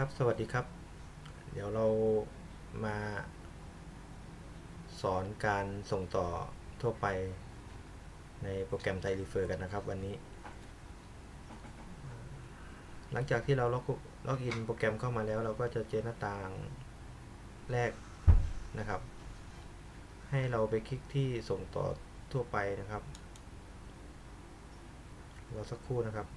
ครับ สวัสดีครับ เดี๋ยวเรามาสอนการส่งต่อทั่วไปในโปรแกรมไทยรีเฟอร์กันนะครับ วันนี้ หลังจากที่เราล็อกล็อกอินโปรแกรมเข้ามาแล้ว เราก็จะเจอหน้าต่างแรกนะครับ ให้เราไปคลิกที่ส่งต่อทั่วไปนะครับรอสักครู่นะครับ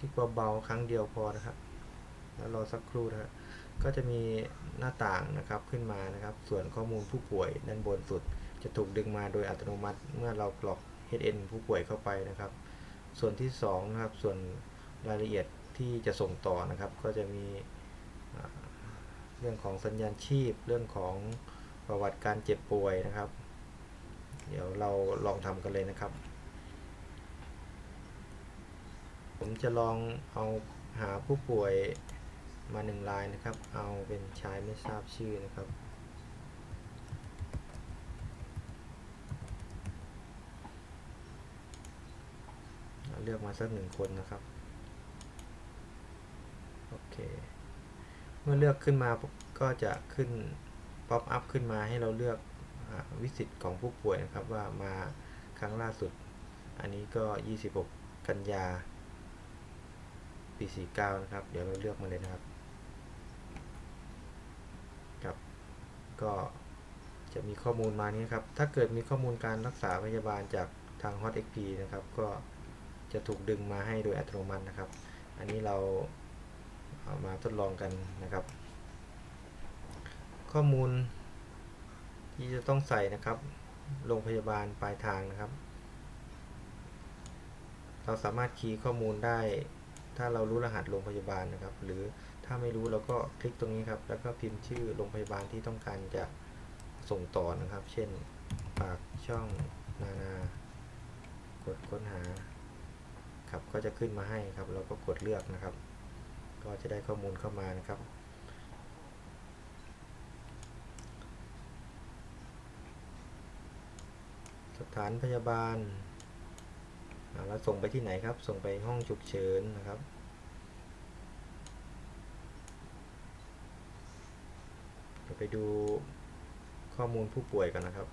คลิกเบาๆครั้งเดียวพอนะครับแล้วรอสักครู่นะครับก็จะมีหน้าต่างนะครับขึ้นมานะครับ ส่วนข้อมูลผู้ป่วยด้านบนสุด จะถูกดึงมาโดยอัตโนมัติ เมื่อเรากรอก HN ผู้ป่วยเข้าไปนะครับ ส่วนที่2นะครับส่วนรายละเอียดที่จะส่งต่อนะครับ ก็จะมีเรื่องของสัญญาณชีพ เรื่องของประวัติการเจ็บป่วยนะครับ เดี๋ยวเราลองทำกันเลยนะครับ ผมจะลองเอาหาผู้ป่วยมาหนึ่งรายนะครับ เอาเป็นชายไม่ทราบชื่อนะครับ เลือกมาสักหนึ่งคนนะครับ โอเค เมื่อเลือกขึ้นมาก็จะขึ้นป๊อปอัพขึ้นมาให้เราเลือกอวิสิตของผู้ป่วยนะครับว่ามาครั้งล่าสุด อันนี้ก็ 26 กันยา ปี49 นะครับ เดี๋ยวเราเลือกมาเลยนะครับครับ ก็จะมีข้อมูลมานี้ครับ ถ้าเกิดมีข้อมูลการรักษาพยาบาลจากทาง HotXP นะครับ ก็จะถูกดึงมาให้โดยอัตโนมัตินะครับ อันนี้เราเอามาทดลองกันนะครับ ข้อมูลที่จะต้องใส่นะครับ โรงพยาบาลปลายทางนะครับ เราสามารถคีย์ข้อมูลได้ ถ้าเรารู้รหัสโรงพยาบาลนะครับ หรือถ้าไม่รู้เราก็คลิกตรงนี้ครับ แล้วก็พิมพ์ชื่อโรงพยาบาลที่ต้องการจะส่งต่อนะครับ เช่นปากช่องนานากดค้นหาครับก็จะขึ้นมาให้ครับ เราก็กดเลือกนะครับ ก็จะได้ข้อมูลเข้ามานะครับ สถานพยาบาล แล้วส่งไปที่ไหนครับ ส่งไปห้องฉุกเฉินนะครับเดี๋ยวไปดูข้อมูลผู้ป่วยกันนะครับ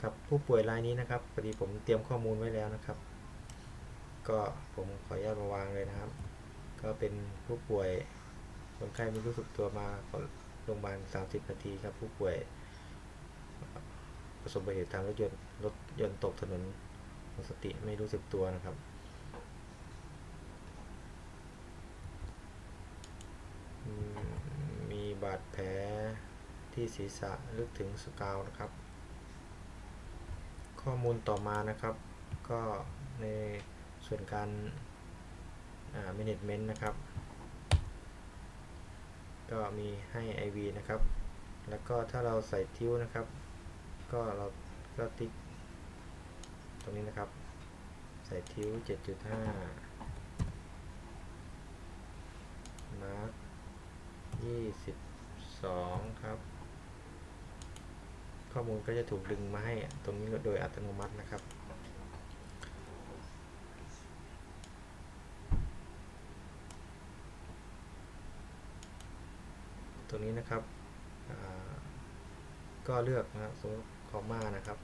ครับผู้ป่วยรายนี้นะครับพอดีผมเตรียมข้อมูลไว้แล้วนะครับ ก็ผมขออนุญาตมาวางเลยนะครับ ก็เป็นผู้ป่วยคนไข้ไม่รู้สึกตัวมาโรงพยาบาล 30 นาทีครับผู้ป่วย ประสบอุบัติเหตุทางรถยนต์รถยนต์ตกถนนหมดสติไม่รู้สึกตัวนะครับ มีบาดแผลที่ศีรษะลึกถึงสกาวนะครับ ข้อมูลต่อมานะครับ ก็ในส่วนการอ่า management นะครับ ก็มีให้ IV นะครับ แล้วก็ถ้าเราใส่ทิ้วนะครับ ก็เราก็ติ๊กตรงนี้นะครับ ใส่ทิ้ว 7.5 มาร์ค22 ครับ ข้อมูลก็จะถูกดึงมาให้ตรงนี้โดยอัตโนมัตินะครับตรงนี้นะครับ ก็เลือกนะครับสมมติ คอมมานะครับ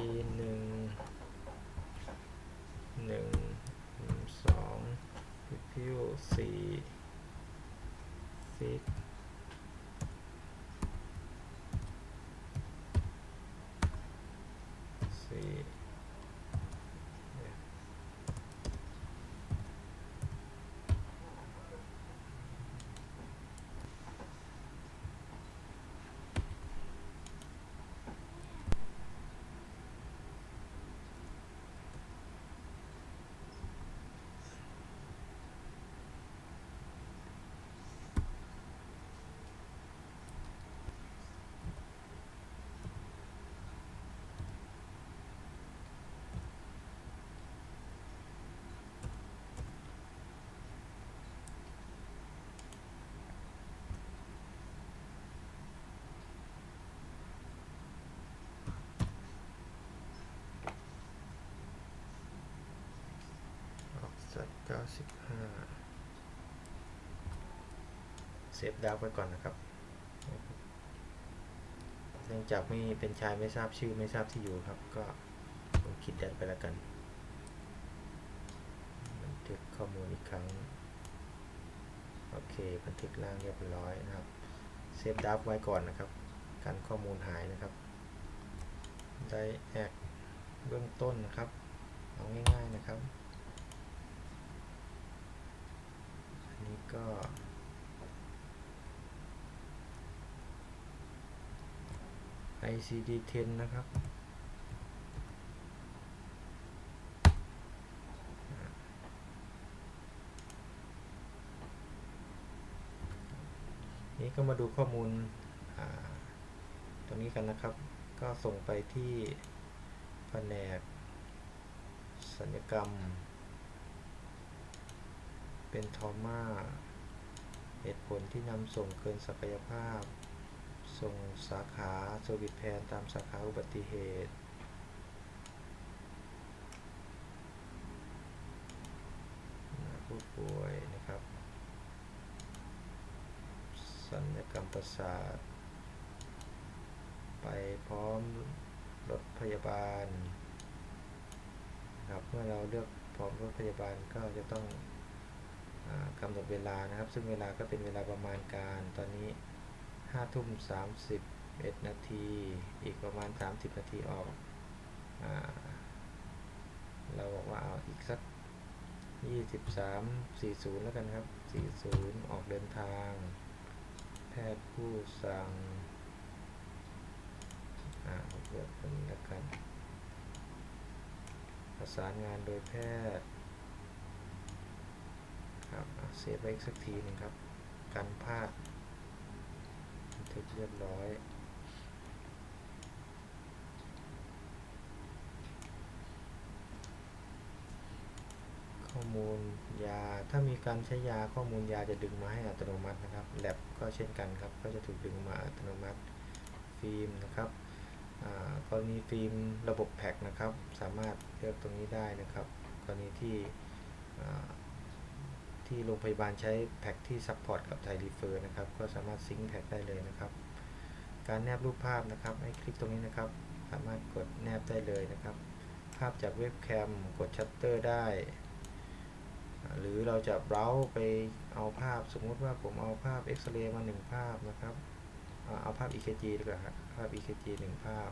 e หนึ่งหนึ่งสองพิวสี่ซิกสี่ เก้าสิบห้าเซฟดาวไว้ก่อนนะครับ เนื่องจากไม่เป็นชายไม่ทราบชื่อไม่ทราบที่อยู่ครับ ก็ผมคิดแดนไปแล้วกันบันทึกข้อมูลอีกครั้ง โอเคบันทึกล่างเรียบร้อยนะครับ เซฟดับไว้ก่อนนะครับ การข้อมูลหายนะครับ ได้แอกเบื้องต้นนะครับ เอาง่ายๆนะครับ นี้ก็ ICD-10 นะครับนี้ก็มาดูข้อมูลตรงนี้กันนะครับ ก็ส่งไปที่แผนกสัญญกรรม เป็นทอมาเหตุผลที่นำส่งเกินศักยภาพ ส่งสาขาเซอร์วิสแพนตามสาขาอุบัติเหตุผู้ป่วยนะครับ สัญญกรรมประสาท ไปพร้อมรถพยาบาลนะครับเมื่อเราเลือกพร้อมรถพยาบาลก็จะต้อง กำหนดเวลานะครับ ซึ่งเวลาก็เป็นเวลาประมาณการตอนนี้5ทุ่ม31 นาที อีกประมาณ 30 นาทีออกอเราบอกว่าเอาอีกสัก 23 40 แล้วกันครับ 40 ออกเดินทาง แพทย์ผู้สั่งอ่าเลือกเป็นแล้วกัน ประสานงานโดยแพทย์ ครับเซฟไว้อีกสักทีหนึงครับ กันพลาดบันทึกเรียบร้อยข้อมูลยาถ้ามีการใช้ยาข้อมูลยาจะดึงมาให้อัตโนมัตินะครับแลบก็เช่นกันครับ ก็จะถูกดึงมาอัตโนมัติฟิล์มนะครับอ่ากรณีฟิล์มระบบแพ็คนะครับ สามารถเลือกตรงนี้ได้นะครับ กรณีที่ ที่โรงพยาบาลใช้แพ็คที่ซัพพอร์ตกับไทยรีเฟอร์นะครับ ก็สามารถซิงค์แพ็คได้เลยนะครับ การแนบรูปภาพนะครับ ให้คลิกตรงนี้นะครับ สามารถกดแนบได้เลยนะครับ ภาพจากเว็บแคมกดชัตเตอร์ได้ หรือเราจะเบราว์ไปเอาภาพ สมมุติว่าผมเอาภาพเอ็กซเรย์มาหนึ่งภาพนะครับ เอาภาพ EKG ดีกว่าครับภาพ EKG หนึ่งภาพ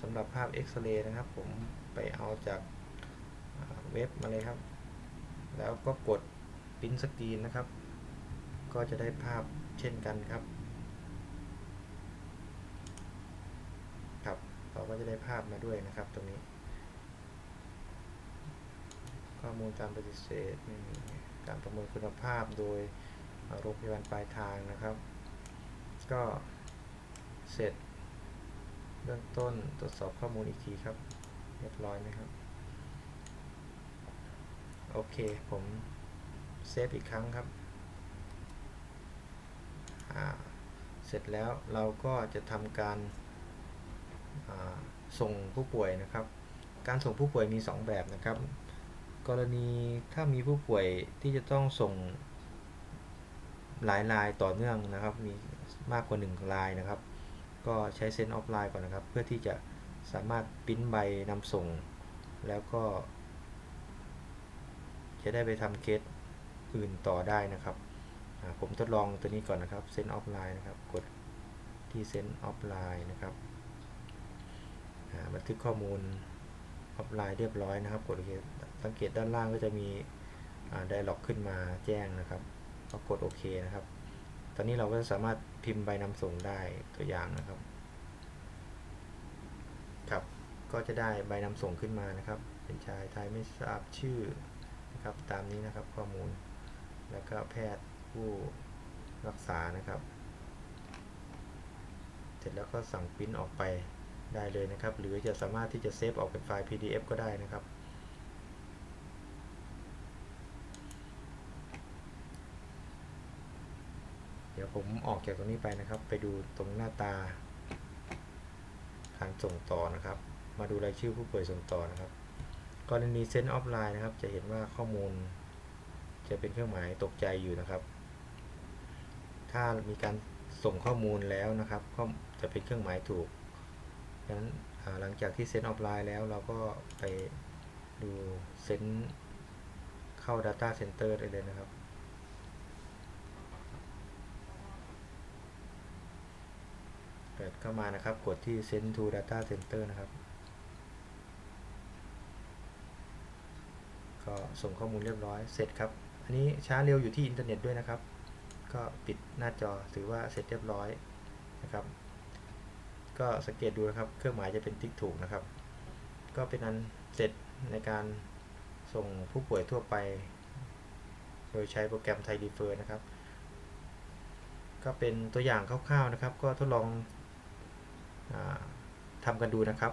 สำหรับภาพเอ็กซเรย์นะครับ ผมไปเอาจากเว็บมาเลยครับ แล้วก็กด พิมพ์สกรีนนะครับ ก็จะได้ภาพเช่นกันครับ ครับ เราก็จะได้ภาพมาด้วยนะครับตรงนี้ ข้อมูลการปฏิเสธไม่มีการประเมินคุณภาพโดยโรงพยาบาลปลายทางนะครับ ก็เสร็จเบื้องต้นตรวจสอบข้อมูลอีกทีครับ เรียบร้อยไหมครับ โอเคผม เซฟอีกครั้งครับ เสร็จแล้วเราก็จะทำการส่งผู้ป่วยนะครับ การส่งผู้ป่วยมี 2 แบบนะครับ กรณีถ้ามีผู้ป่วยที่จะต้องส่งหลายรายต่อเนื่องนะครับ มีมากกว่า1รายนะครับ ก็ใช้เซ็นออฟไลน์ก่อนนะครับ เพื่อที่จะสามารถปิ้นใบนำส่ง แล้วก็ จะได้ไปทำเคส อื่นต่อได้นะครับผมทดลองตัวนี้ก่อนนะครับเซนออฟไลน์นะครับ กดที่เซนออฟไลน์นะครับบันทึกข้อมูลออฟไลน์เรียบร้อยนะครับ กดโอเคสังเกตด้านล่างก็จะมีไดล็อกขึ้นมาแจ้งนะครับก็กดโอเคนะครับ ตอนนี้เราก็สามารถพิมพ์ใบนำส่งได้ตัวอย่างนะครับ ครับ ก็จะได้ใบนำส่งขึ้นมานะครับ เป็นชายไทยไม่ทราบชื่อนะครับ ตามนี้นะครับข้อมูล แล้วก็แพทย์ผู้รักษานะครับ เสร็จแล้วก็สั่งปริ้นออกไปได้เลยนะครับ หรือจะสามารถที่จะเซฟออกเป็นไฟล์ PDF ก็ได้นะครับ เดี๋ยวผมออกจากตรงนี้ไปนะครับ ไปดูตรงหน้าตา การส่งต่อนะครับ มาดูรายชื่อผู้ป่วยส่งต่อนะครับกรณีเซนออฟไลน์นะครับ จะเห็นว่าข้อมูล จะเป็นเครื่องหมายตกใจอยู่นะครับ ถ้ามีการส่งข้อมูลแล้วนะครับ ก็จะเป็นเครื่องหมายถูกดังนั้นหลังจากที่เซ็นออฟไลน์แล้วเราก็ไปดูเซ็นเข้า Data Center ได้เลยนะครับเปิดเข้ามานะครับ กดที่ Send to Data Center นะครับ ก็ส่งข้อมูลเรียบร้อย เสร็จครับ อันนี้ช้าเร็วอยู่ที่อินเทอร์เน็ตด้วยนะครับ ก็ปิดหน้าจอถือว่าเสร็จเรียบร้อยนะครับ ก็สังเกตดูนะครับ เครื่องหมายจะเป็นติ๊กถูกนะครับ ก็เป็นอันเสร็จในการส่งผู้ป่วยทั่วไป โดยใช้โปรแกรมไทยรีเฟอร์นะครับ ก็เป็นตัวอย่างคร่าวๆนะครับ ก็ทดลองอทำกันดูนะครับ